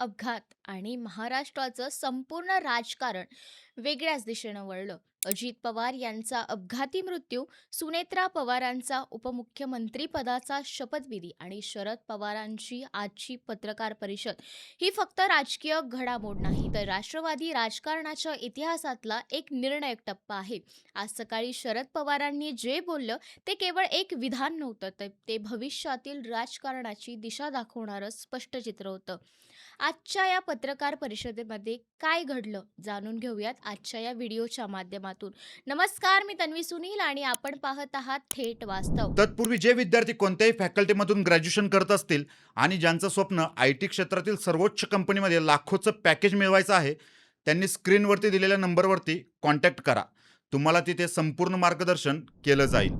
अपघात आणि महाराष्ट्राचं संपूर्ण राजकारण वेगळ्याच दिशेनं वळलं. अजित पवार यांचा अपघाती मृत्यू सुनेत्रा पवारांचा उपमुख्यमंत्रीपदाचा शपथविधी आणि शरद पवारांची आजची पत्रकार परिषद ही फक्त राजकीय घडामोड नाही तर राष्ट्रवादी राजकारणाच्या इतिहासातला एक निर्णायक टप्पा आहे. आज सकाळी शरद पवारांनी जे बोललं ते केवळ एक विधान नव्हतं तर ते भविष्यातील राजकारणाची दिशा दाखवणारं स्पष्ट चित्र होतं. आजच्या या पत्रकार परिषदेमध्ये काय घडलं जाणून घेऊयात आजच्या या व्हिडिओच्या माध्यमातून. नमस्कार मी तन्वी सुनील आणि आपण पाहत आहात थेट वास्तव. तत्पूर्वी जे विद्यार्थी कोणत्याही फॅकल्टीमधून ग्रॅज्युएशन करत असतील आणि ज्यांचं स्वप्न आय टी क्षेत्रातील सर्वोच्च कंपनीमध्ये लाखोचं पॅकेज मिळवायचं आहे त्यांनी स्क्रीनवरती दिलेल्या नंबरवरती कॉन्टॅक्ट करा. तुम्हाला तिथे संपूर्ण मार्गदर्शन केलं जाईल.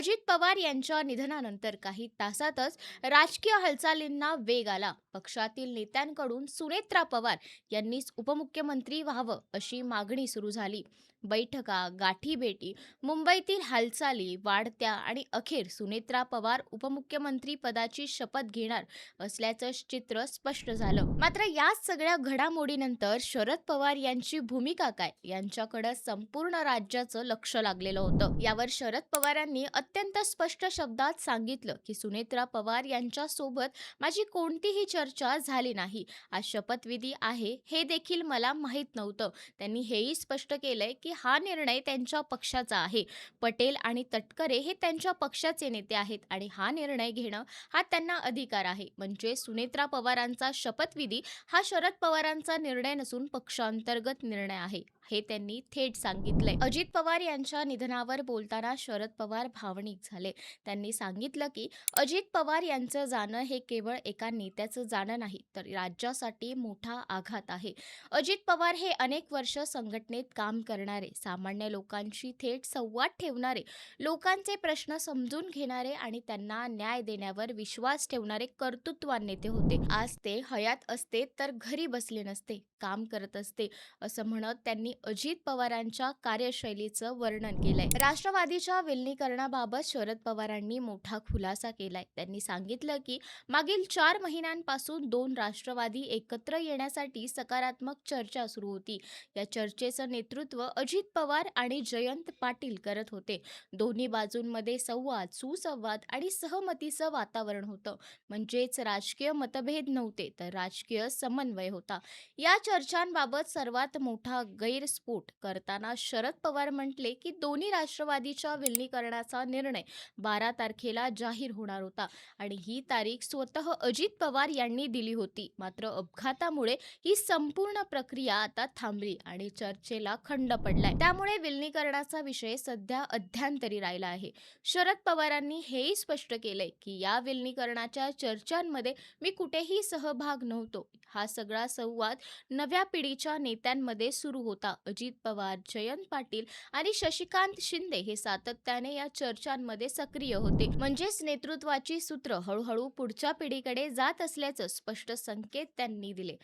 अजित पवार यांच्या निधनानंतर काही तासातच राजकीय हालचालींना वेग आला. पक्षातील नेत्यांकडून सुनेत्रा पवार यांनीच उपमुख्यमंत्री व्हावं अशी मागणी सुरू झाली. बैठका गाठीभेटी मुंबईतील हालचाली वाढत्या आणि अखेर सुनेत्रा पवार उपमुख्यमंत्री पदाची शपथ घेणार असल्याचं चित्र स्पष्ट झालं. मात्र या सगळ्या घडामोडीनंतर शरद पवार यांची भूमिका काय? यांच्याकडे संपूर्ण राज्याचं लक्ष लागलेलं होतं. यावर शरद पवारांनी अत्यंत स्पष्ट शब्दात सांगितलं की सुनेत्रा पवार यांच्या सोबत माझी कोणतीही चर्चा झाली नाही. आज शपथविधी आहे हे देखील मला माहीत नव्हतं. त्यांनी हेही स्पष्ट केलंय की हा निर्णय त्यांच्या पक्षाचा आहे. पटेल आणि तटकरे हे त्यांच्या पक्षाचे नेते आहेत आणि हा निर्णय घेणं हा त्यांना अधिकार आहे. म्हणजे सुनेत्रा पवारांचा शपथविधी हा शरद पवारांचा निर्णय नसून पक्षांतर्गत निर्णय आहे. हे त्यांनी थेट सांगितलंय. अजित पवार यांच्या निधनावर बोलताना शरद पवार भावनिक झाले. त्यांनी सांगितलं की अजित पवार यांचं जाणं हे केवळ एका नेत्याचं जाणं नाही तर राज्यासाठी मोठा आघात आहे. अजित पवार हे अनेक वर्ष संघटनेत काम करणारे सामान्य लोकांशी थेट संवाद ठेवणारे लोकांचे प्रश्न समजून घेणारे आणि त्यांना न्याय देण्यावर विश्वास ठेवणारे कर्तृत्वान नेते होते. आज ते हयात असते तर घरी बसले नसते काम करत असते असं म्हणत त्यांनी अजित पवारांच्या कार्यशैलीचं वर्णन केलंय. राष्ट्रवादीच्या विलिनीकरणाबाबत शरद पवारांनी मोठा खुलासा केलाय. त्यांनी सांगितलं की मागील चार महिन्यांपासून दोन राष्ट्रवादी एकत्र येण्यासाठी सकारात्मक चर्चा सुरू होती. या चर्चेचं नेतृत्व अजित पवार आणि जयंत पाटील करत होते. दोन्ही बाजूंमध्ये संवाद सुसंवाद आणि सहमतीचं वातावरण होतं. म्हणजेच राजकीय मतभेद नव्हते तर राजकीय समन्वय होता. या चर्चांबाबत सर्वात मोठा गैर स्फोट करताना शरद पवार म्हटले की दोन्ही राष्ट्रवादीच्या विलनीकरणाचा निर्णय बारा तारखेला जाहीर होणार होता आणि ही तारीख स्वतः अजित पवार यांनी दिली होती. मात्र अपघातामुळे ही संपूर्ण प्रक्रिया आता थांबली आणि चर्चेला खंड पडलाय. त्यामुळे विलनीकरणाचा विषय सध्या अध्यांतरी राहिला आहे. शरद पवारांनी हेही स्पष्ट केलंय की या विलनीकरणाच्या चर्चांमध्ये मी कुठेही सहभाग नव्हतो. हा सगळा संवाद नव्या पिढीच्या नेत्यांमध्ये सुरू होता. अजित पवार जयंत पाटील आणि शशिकांत शिंदे हे सातत्याने या चर्चांमध्ये सक्रिय होते. म्हणजेच नेतृत्वाची सूत्र हळूहळू पुढच्या पिढीकडे जात असल्याचं स्पष्ट संकेत त्यांनी दिले.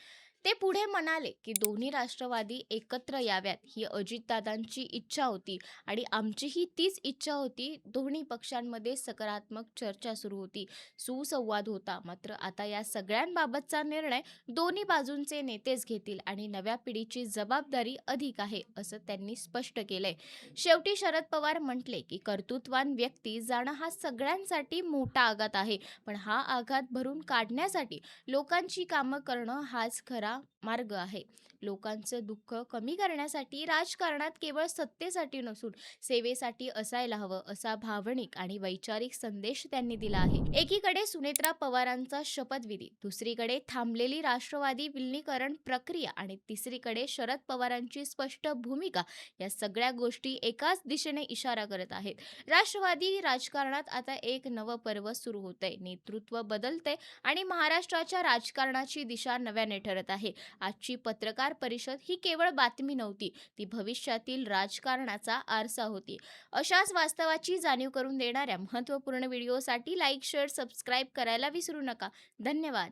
ते पुढे म्हणाले की दोन्ही राष्ट्रवादी एकत्र याव्यात ही अजितदादांची इच्छा होती आणि आमचीही तीच इच्छा होती. दोन्ही पक्षांमध्ये सकारात्मक चर्चा सुरू होती. सुसंवाद होता. मात्र आता या सगळ्यांबाबतचा निर्णय दोन्ही बाजूंचे नेतेच घेतील आणि नव्या पिढीची जबाबदारी अधिक आहे असं त्यांनी स्पष्ट केलंय. शेवटी शरद पवार म्हटले की कर्तृत्वान व्यक्ती जाणं हा सगळ्यांसाठी मोठा आघात आहे पण हा आघात भरून काढण्यासाठी लोकांची कामं करणं हाच खरा मार्ग आहे. लोकांचं दुःख कमी करण्यासाठी राजकारणात केवळ सत्तेसाठी नसून सेवेसाठी असायला हवं असा भावनिक आणि वैचारिक संदेश त्यांनी दिला आहे. एकीकडे सुनेत्रा पवारांचा शपथविधी दुसरीकडे थांबलेली राष्ट्रवादी विलिनीकरण प्रक्रिया आणि तिसरीकडे शरद पवारांची स्पष्ट भूमिका या सगळ्या गोष्टी एकाच दिशेने इशारा करत आहेत. राष्ट्रवादी राजकारणात आता एक नवं पर्व सुरू होतंय. नेतृत्व बदलते आणि महाराष्ट्राच्या राजकारणाची दिशा नव्याने ठरत आहे. आजची पत्रकार परिषद ही केवळ बातमी नव्हती ती भविष्यातील राजकारणाचा आरसा होती. अशाच वास्तवाची जाणीव करून देणाऱ्या महत्त्वपूर्ण व्हिडिओसाठी लाईक शेअर सबस्क्राईब करायला विसरू नका. धन्यवाद.